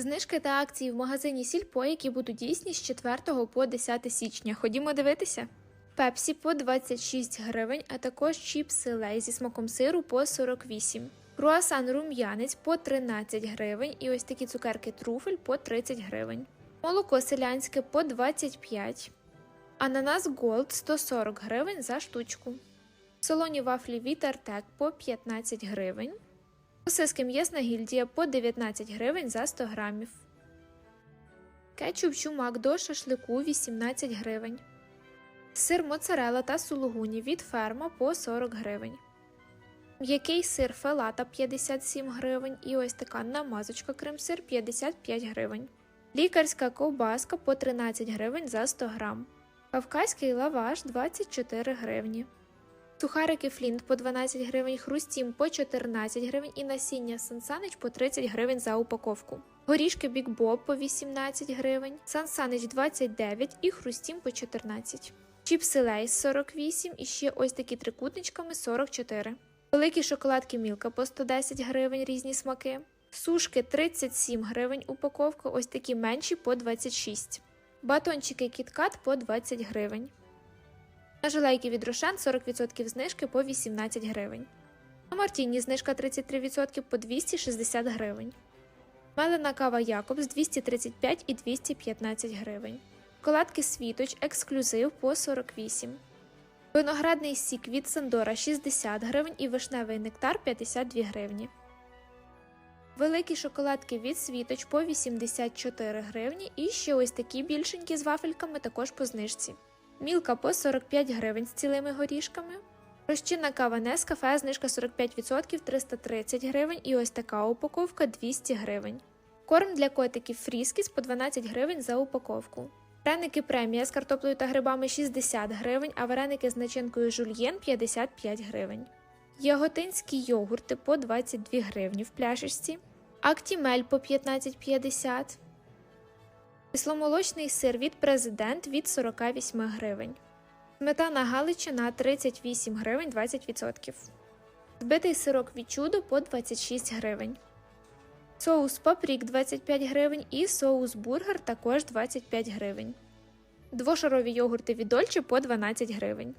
Знижки та акції в магазині Сільпо, які будуть дійсні з 4 по 10 січня. Ходімо дивитися. Пепсі по 26 гривень, а також чіпси лей зі смаком сиру по 48. Круасан рум'янець по 13 гривень і ось такі цукерки труфель по 30 гривень. Молоко селянське по 25. Ананас Голд 140 гривень за штучку. Солоні вафлі від по 15 гривень. Сосиски м'ясна гільдія по 19 гривень за 100 грамів. Кетчуп чумак до шашлику 18 гривень. Сир моцарела та сулугуні від ферма по 40 гривень. М'який сир фелата 57 гривень і ось така намазочка крем-сир 55 гривень. Лікарська ковбаска по 13 гривень за 100 грам. Кавказький лаваш 24 гривні. Сухарики Флінт по 12 гривень, хрустім по 14 гривень і насіння Сансанич по 30 гривень за упаковку. Горішки Бік Боб по 18 гривень, Сансанич 29 і хрустім по 14. Чіпси Лейс 48 і ще ось такі трикутничками 44. Великі шоколадки Мілка по 110 гривень різні смаки. Сушки 37 гривень упаковка, ось такі менші по 26. Батончики KitKat по 20 гривень. На желейки від Рошен 40% знижки по 18 гривень. На Мартіні знижка 33% по 260 гривень. Мелена кава Якобс 235 і 215 гривень. Шоколадки Світоч ексклюзив по 48. Виноградний сік від Сандора 60 гривень і вишневий нектар 52 гривні. Великі шоколадки від Світоч по 84 гривні і ще ось такі більшенькі з вафельками також по знижці. Мілка по 45 гривень з цілими горішками. Розчинна кава Нескафе, знижка 45% 330 гривень і ось така упаковка 200 гривень. Корм для котиків Фріскіс по 12 гривень за упаковку. Вареники премія з картоплею та грибами 60 гривень, а вареники з начинкою жульєн 55 гривень. Яготинські йогурти по 22 гривні в пляшечці. Актімель по 15,50. Кисломолочний сир від президент від 48 гривень. Сметана Галичина 38 гривень 20%. Збитий сирок від чудо по 26 гривень. Соус папрік 25 гривень і соус бургер також 25 гривень. Двошарові йогурти від Дольче по 12 гривень.